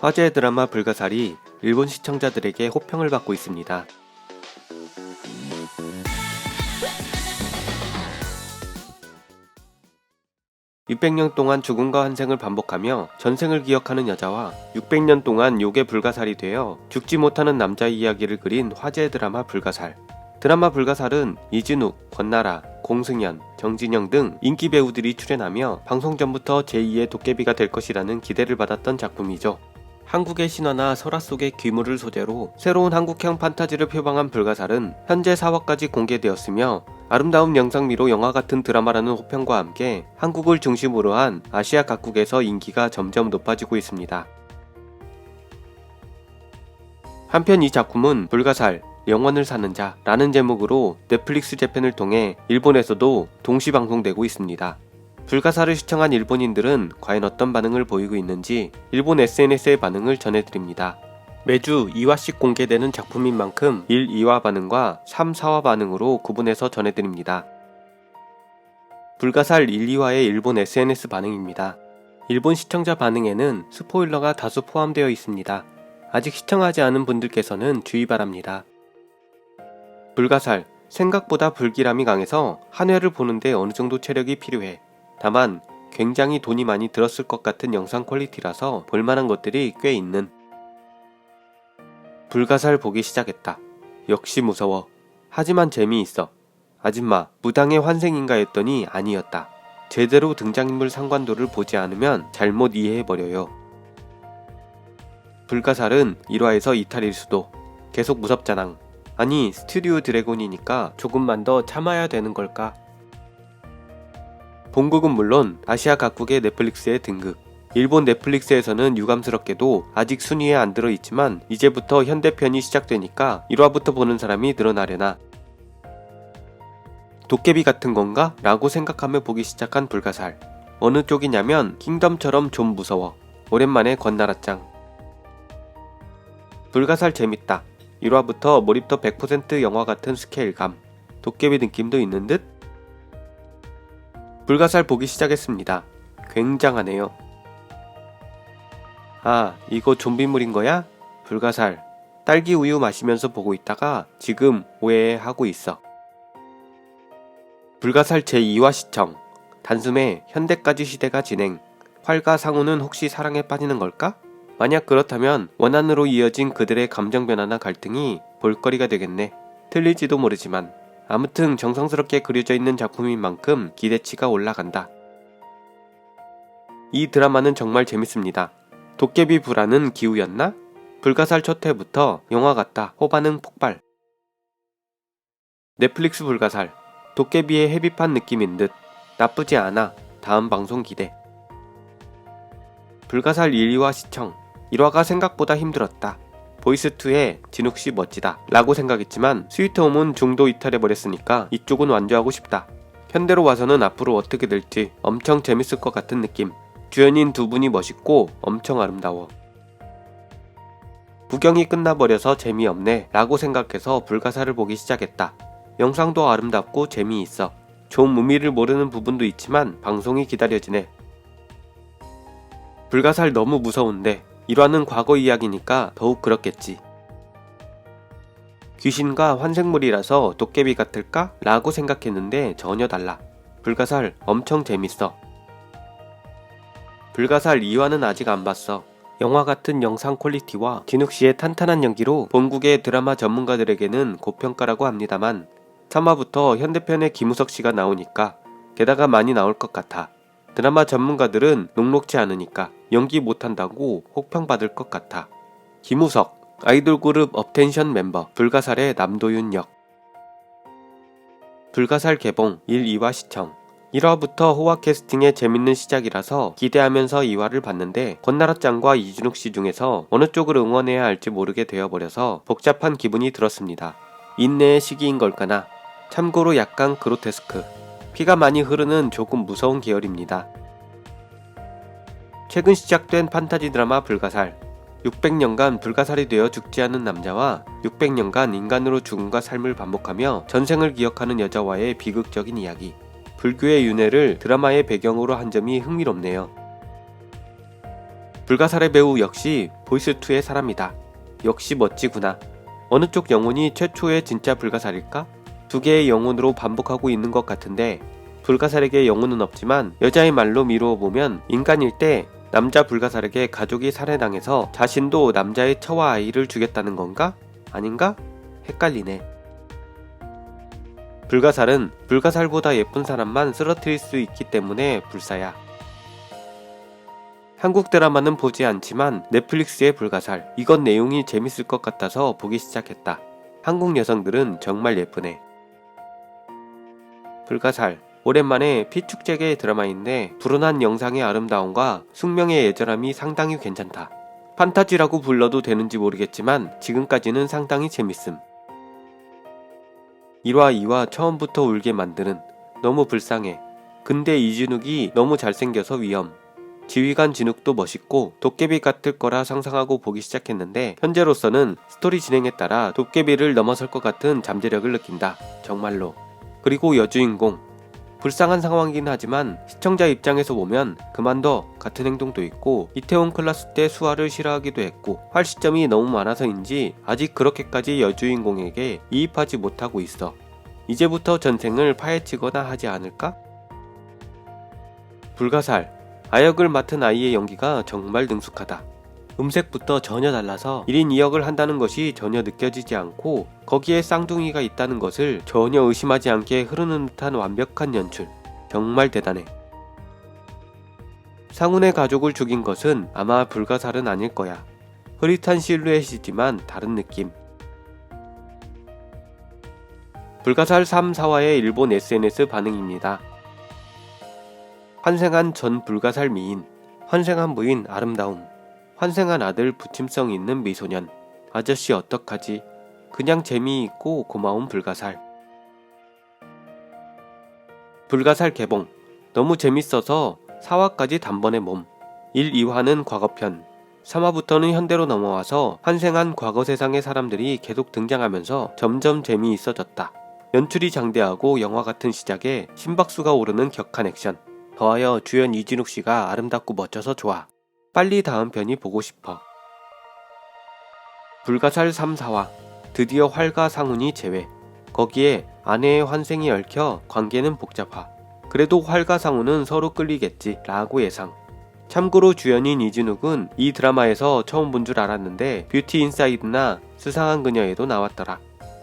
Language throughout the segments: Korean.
화제의 드라마 불가사리 일본 시청자들에게 호평을 받고 있습니다. (600년) 동안 죽음과 환생을 반복하며 전생을 기억하는 여자와 (600년) 동안 욕의 불가살이 되어 죽지 못하는 남자의 이야기를 그린 화제의 드라마 불가살 드라마 불가살은 이진욱, 권나라, 공승연, 정진영 등 인기 배우들이 출연하며 방송 전부터 제2의 도깨비가 될 것이라는 기대를 받았던 작품이죠. 한국의 신화나 설화 속의 귀물을 소재로 새로운 한국형 판타지를 표방한 불가살은 현재 4화까지 공개되었으며 아름다운 영상미로 영화 같은 드라마라는 호평과 함께 한국을 중심으로 한 아시아 각국에서 인기가 점점 높아지고 있습니다. 한편 이 작품은 불가살, 영원을 사는 자라는 제목으로 넷플릭스 재팬을 통해 일본에서도 동시 방송되고 있습니다. 불가사를 시청한 일본인들은 과연 어떤 반응을 보이고 있는지 일본 SNS의 반응을 전해드립니다. 매주 2화씩 공개되는 작품인 만큼 1, 2화 반응과 3, 4화 반응으로 구분해서 전해드립니다. 불가살 1, 2화의 일본 SNS 반응입니다. 일본 시청자 반응에는 스포일러가 다수 포함되어 있습니다. 아직 시청하지 않은 분들께서는 주의 바랍니다. 불가살, 생각보다 불길함이 강해서 한 회를 보는데 어느 정도 체력이 필요해. 다만 굉장히 돈이 많이 들었을 것 같은 영상 퀄리티라서 볼만한 것들이 꽤 있는 불가살 보기 시작했다. 역시 무서워. 하지만 재미있어. 아줌마, 무당의 환생인가 했더니 아니었다. 제대로 등장인물 상관도를 보지 않으면 잘못 이해해버려요. 불가살은 1화에서 이탈일 수도. 계속 무섭잖아. 아니, 스튜디오 드래곤이니까 조금만 더 참아야 되는 걸까? 본국은 물론 아시아 각국의 넷플릭스에 등극. 일본 넷플릭스에서는 유감스럽게도 아직 순위에 안 들어 있지만 이제부터 현대편이 시작되니까 1화부터 보는 사람이 늘어나려나. 도깨비 같은 건가? 라고 생각하며 보기 시작한 불가살. 어느 쪽이냐면 킹덤처럼 좀 무서워. 오랜만에 권나라짱. 불가살 재밌다. 1화부터 몰입도 100% 영화 같은 스케일감. 도깨비 느낌도 있는 듯? 불가살 보기 시작했습니다. 굉장하네요. 아, 이거 좀비물인 거야? 불가살. 딸기 우유 마시면서 보고 있다가 지금 오해하고 있어. 불가살 제2화 시청. 단숨에 현대까지 시대가 진행. 활과 상우는 혹시 사랑에 빠지는 걸까? 만약 그렇다면 원한으로 이어진 그들의 감정 변화나 갈등이 볼거리가 되겠네. 틀릴지도 모르지만 아무튼 정성스럽게 그려져 있는 작품인 만큼 기대치가 올라간다. 이 드라마는 정말 재밌습니다. 도깨비 불안은 기우였나? 불가살 첫 회부터 영화 같다 호반응 폭발. 넷플릭스 불가살 도깨비의 헤비판 느낌인 듯 나쁘지 않아 다음 방송 기대. 불가살 1, 2화 시청 1화가 생각보다 힘들었다. 보이스2의 진욱씨 멋지다 라고 생각했지만 스위트홈은 중도 이탈해버렸으니까 이쪽은 완주하고 싶다. 현대로 와서는 앞으로 어떻게 될지 엄청 재밌을 것 같은 느낌. 주연인 두 분이 멋있고 엄청 아름다워. 구경이 끝나버려서 재미없네 라고 생각해서 불가사를 보기 시작했다. 영상도 아름답고 재미있어. 좀 의미를 모르는 부분도 있지만 방송이 기다려지네. 불가살 너무 무서운데 1화는 과거 이야기니까 더욱 그렇겠지. 귀신과 환생물이라서 도깨비 같을까? 라고 생각했는데 전혀 달라. 불가살 엄청 재밌어. 불가살 2화는 아직 안 봤어. 영화 같은 영상 퀄리티와 진욱 씨의 탄탄한 연기로 본국의 드라마 전문가들에게는 고평가라고 합니다만 3화부터 현대편의 김우석 씨가 나오니까 게다가 많이 나올 것 같아. 드라마 전문가들은 녹록지 않으니까 연기 못한다고 혹평받을 것 같아. 김우석, 아이돌 그룹 업텐션 멤버, 불가살의 남도윤 역. 불가살 개봉 1, 2화 시청. 1화부터 호화 캐스팅의 재밌는 시작이라서 기대하면서 2화를 봤는데 권나라짱과 이준욱 씨 중에서 어느 쪽을 응원해야 할지 모르게 되어버려서 복잡한 기분이 들었습니다. 인내의 시기인 걸까나. 참고로 약간 그로테스크. 피가 많이 흐르는 조금 무서운 계열입니다. 최근 시작된 판타지 드라마 불가살 600년간 불가살이 되어 죽지 않은 남자와 600년간 인간으로 죽음과 삶을 반복하며 전생을 기억하는 여자와의 비극적인 이야기 불교의 윤회를 드라마의 배경으로 한 점이 흥미롭네요. 불가사의 배우 역시 보이스2의 사람이다. 역시 멋지구나. 어느 쪽 영혼이 최초의 진짜 불가사일까? 두 개의 영혼으로 반복하고 있는 것 같은데 불가사에게 영혼은 없지만 여자의 말로 미루어 보면 인간일 때 남자 불가사에게 가족이 살해당해서 자신도 남자의 처와 아이를 죽였다는 건가? 아닌가? 헷갈리네. 불가살은 불가살보다 예쁜 사람만 쓰러뜨릴 수 있기 때문에 불사야. 한국 드라마는 보지 않지만 넷플릭스의 불가살, 이건 내용이 재밌을 것 같아서 보기 시작했다. 한국 여성들은 정말 예쁘네. 불가살, 오랜만에 피축제계 드라마인데 불운한 영상의 아름다움과 숙명의 애절함이 상당히 괜찮다. 판타지라고 불러도 되는지 모르겠지만 지금까지는 상당히 재밌음. 1화 2화 처음부터 울게 만드는 너무 불쌍해. 근데 이진욱이 너무 잘생겨서 위험. 지휘관 진욱도 멋있고 도깨비 같을 거라 상상하고 보기 시작했는데 현재로서는 스토리 진행에 따라 도깨비를 넘어설 것 같은 잠재력을 느낀다. 정말로. 그리고 여주인공. 불쌍한 상황이긴 하지만 시청자 입장에서 보면 그만둬 같은 행동도 있고 이태원 클라스 때 수아를 싫어하기도 했고 활 시점이 너무 많아서인지 아직 그렇게까지 여주인공에게 이입하지 못하고 있어. 이제부터 전생을 파헤치거나 하지 않을까? 불가살. 아역을 맡은 아이의 연기가 정말 능숙하다. 음색부터 전혀 달라서 1인 2역을 한다는 것이 전혀 느껴지지 않고 거기에 쌍둥이가 있다는 것을 전혀 의심하지 않게 흐르는 듯한 완벽한 연출. 정말 대단해. 상훈의 가족을 죽인 것은 아마 불가살은 아닐 거야. 흐릿한 실루엣이지만 다른 느낌. 불가살 3, 4화의 일본 SNS 반응입니다. 환생한 전 불가살 미인, 환생한 부인 아름다움, 환생한 아들 부침성 있는 미소년, 아저씨 어떡하지? 그냥 재미있고 고마운 불가살. 불가살 개봉. 너무 재밌어서 4화까지 단번에 몸. 1, 2화는 과거편. 3화부터는 현대로 넘어와서 환생한 과거 세상의 사람들이 계속 등장하면서 점점 재미있어졌다. 연출이 장대하고 영화 같은 시작에 심박수가 오르는 격한 액션. 더하여 주연 이진욱 씨가 아름답고 멋져서 좋아. 빨리 다음 편이 보고 싶어. 불가살 3, 4화. 드디어 활과 상훈이 제외. 거기에 아내의 환생이 얽혀 관계는 복잡하. 그래도 활과 상훈은 서로 끌리겠지 라고 예상. 참고로 주연인 이진욱은 이 드라마에서 처음 본 줄 알았는데 뷰티 인사이드나 수상한 그녀에도 나왔더라.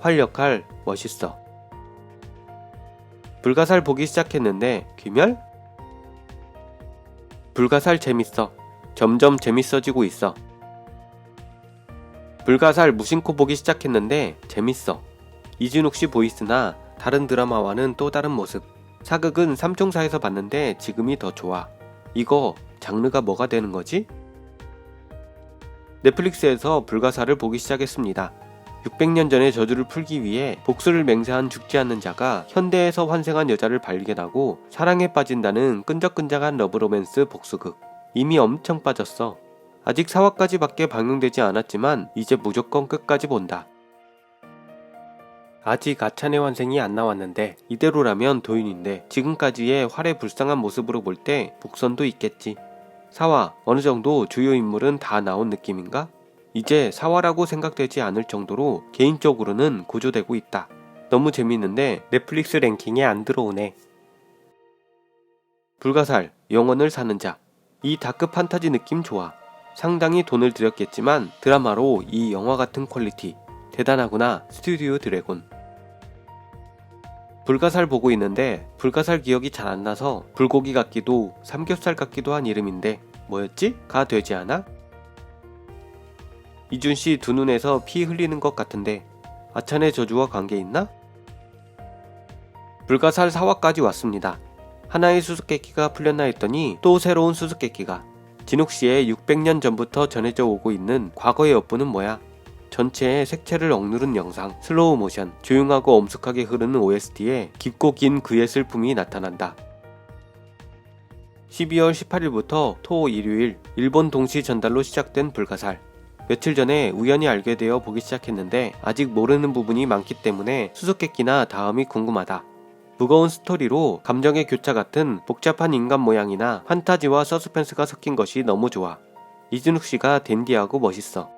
활 역할 멋있어. 불가살 보기 시작했는데 귀멸? 불가살 재밌어. 점점 재밌어지고 있어. 불가살 무심코 보기 시작했는데 재밌어. 이진욱 씨 보이스나 다른 드라마와는 또 다른 모습. 사극은 삼총사에서 봤는데 지금이 더 좋아. 이거 장르가 뭐가 되는 거지? 넷플릭스에서 불가사를 보기 시작했습니다. 600년 전의 저주를 풀기 위해 복수를 맹세한 죽지 않는 자가 현대에서 환생한 여자를 발견하고 사랑에 빠진다는 끈적끈적한 러브로맨스 복수극. 이미 엄청 빠졌어. 아직 4화까지밖에 방영되지 않았지만 이제 무조건 끝까지 본다. 아직 아찬의 환생이 안 나왔는데 이대로라면 도인인데 지금까지의 활의 불쌍한 모습으로 볼 때 복선도 있겠지. 4화 어느 정도 주요 인물은 다 나온 느낌인가? 이제 4화라고 생각되지 않을 정도로 개인적으로는 고조되고 있다. 너무 재밌는데 넷플릭스 랭킹에 안 들어오네. 불가살 영혼을 사는 자. 이 다크 판타지 느낌 좋아. 상당히 돈을 들였겠지만 드라마로 이 영화 같은 퀄리티 대단하구나 스튜디오 드래곤. 불가살 보고 있는데 불가살 기억이 잘 안 나서 불고기 같기도 삼겹살 같기도 한 이름인데 뭐였지? 가 되지 않아? 이준 씨 두 눈에서 피 흘리는 것 같은데 아찬의 저주와 관계 있나? 불가살 4화까지 왔습니다. 하나의 수수께끼가 풀렸나 했더니 또 새로운 수수께끼가 진욱 씨의 600년 전부터 전해져 오고 있는 과거의 여부는 뭐야? 전체에 색채를 억누른 영상, 슬로우 모션, 조용하고 엄숙하게 흐르는 OST에 깊고 긴 그의 슬픔이 나타난다. 12월 18일부터 토 일요일 일본 동시 전달로 시작된 불가살. 며칠 전에 우연히 알게 되어 보기 시작했는데 아직 모르는 부분이 많기 때문에 수수께끼나 다음이 궁금하다. 무거운 스토리로 감정의 교차 같은 복잡한 인간 모양이나 판타지와 서스펜스가 섞인 것이 너무 좋아. 이진욱 씨가 댄디하고 멋있어.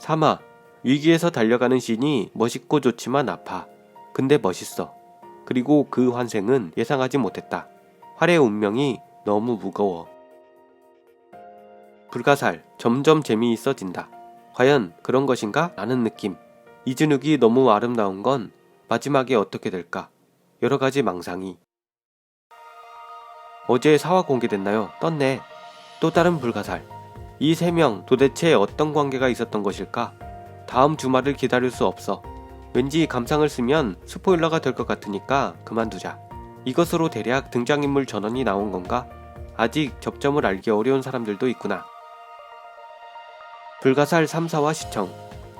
3화 위기에서 달려가는 씬이 멋있고 좋지만 아파. 근데 멋있어. 그리고 그 환생은 예상하지 못했다. 활의 운명이 너무 무거워. 불가살 점점 재미있어진다. 과연 그런 것인가? 라는 느낌. 이진욱이 너무 아름다운 건 마지막에 어떻게 될까? 여러 가지 망상이. 어제 사화 공개됐나요? 떴네. 또 다른 불가살. 이 세 명 도대체 어떤 관계가 있었던 것일까? 다음 주말을 기다릴 수 없어. 왠지 감상을 쓰면 스포일러가 될 것 같으니까 그만두자. 이것으로 대략 등장인물 전원이 나온 건가? 아직 접점을 알기 어려운 사람들도 있구나. 불가살 3, 4화 시청.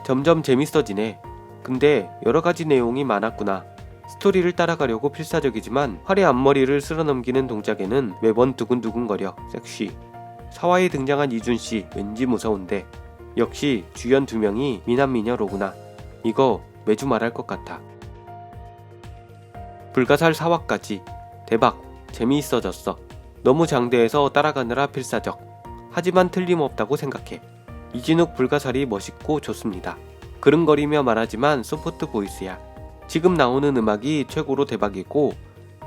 점점 재밌어지네. 근데 여러 가지 내용이 많았구나. 스토리를 따라가려고 필사적이지만 활의 앞머리를 쓸어넘기는 동작에는 매번 두근두근거려 섹시. 사화에 등장한 이준 씨 왠지 무서운데 역시 주연 두 명이 미남미녀로구나. 이거 매주 말할 것 같아. 불가살 4화까지 대박 재미있어졌어. 너무 장대해서 따라가느라 필사적. 하지만 틀림없다고 생각해. 이진욱 불가살이 멋있고 좋습니다. 그릉거리며 말하지만 소프트 보이스야. 지금 나오는 음악이 최고로 대박이고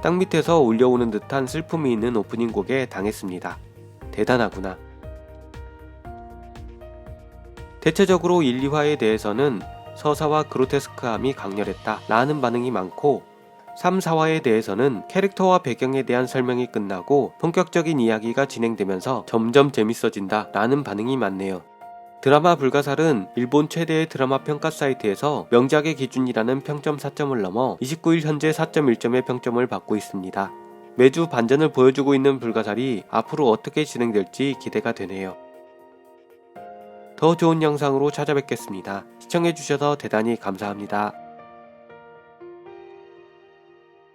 땅 밑에서 울려오는 듯한 슬픔이 있는 오프닝 곡에 당했습니다. 대단하구나. 대체적으로 1, 2화에 대해서는 서사와 그로테스크함이 강렬했다 라는 반응이 많고 3, 4화에 대해서는 캐릭터와 배경에 대한 설명이 끝나고 본격적인 이야기가 진행되면서 점점 재밌어진다 라는 반응이 많네요. 드라마 불가살은 일본 최대의 드라마 평가 사이트에서 명작의 기준이라는 평점 4점을 넘어 29일 현재 4.1점의 평점을 받고 있습니다. 매주 반전을 보여주고 있는 불가살이 앞으로 어떻게 진행될지 기대가 되네요. 더 좋은 영상으로 찾아뵙겠습니다. 시청해주셔서 대단히 감사합니다.